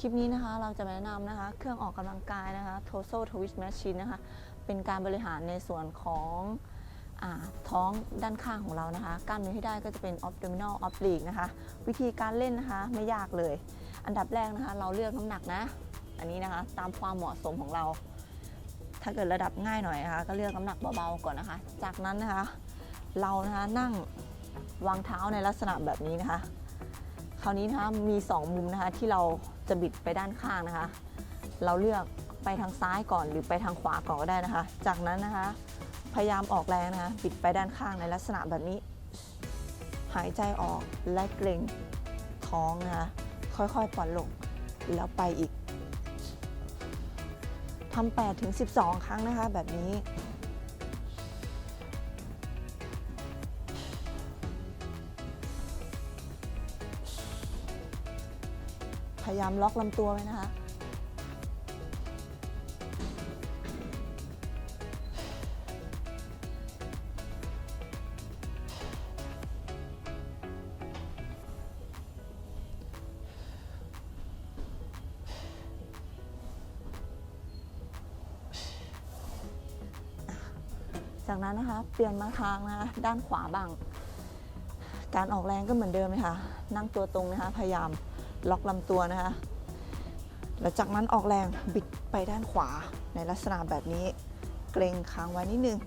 คลิปนี้นะคะเราจะมาแนะนำนะคะเครื่องออกกำลังกายนะคะ Torso Twist Machine นะคะ เป็นการบริหารในส่วนของอท้องด้านข้างของเรานะคะ กล้ามเนื้อที่ได้ก็จะเป็น abdominal oblique นะคะ วิธีการเล่นนะคะไม่ยากเลย อันดับแรกนะคะ เราเลือกน้ำหนักนะ อันนี้นะคะตามความเหมาะสมของเรา ถ้าเกิดระดับง่ายหน่อยนะคะ ก็เลือกน้ำหนักเบาๆก่อนนะคะ จากนั้นนะคะ เรานะคะนั่งวางเท้าในลักษณะแบบนี้นะคะ ราวนี้นะคะมี 2 มุมนะคะที่เราจะบิดไปด้านข้างนะคะ เราเลือกไปทางซ้ายก่อนหรือไปทางขวาก่อนก็ได้นะคะ จากนั้นนะคะ พยายามออกแรงนะคะบิดไปด้านข้างในลักษณะแบบนี้ หายใจออกและเกร็งท้องนะคะค่อยๆผ่อนลงแล้วไปอีกทำ8ถึง 12 ครั้งนะคะแบบนี้ พยายามล็อกลำตัวไว้นะคะ จากนั้นนะคะ เปลี่ยนมาทางนะด้านขวาบ้าง การออกแรงก็เหมือนเดิมเลยค่ะ นั่งตัวตรงนะคะ พยายามล็อกลำตัวนะคะ แล้วจากนั้นออกแรงบิดไปด้านขวาในลักษณะแบบนี้ เกรงค้างไว้นิดนึง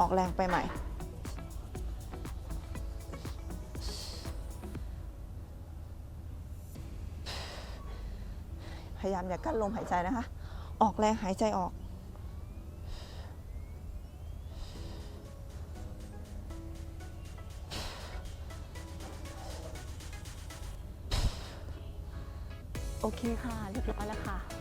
ออกแรงไปใหม่ พยายามอย่ากั้นลมหายใจนะคะ ออกแรงหายใจออก โอเคค่ะเรียบร้อยแล้วค่ะ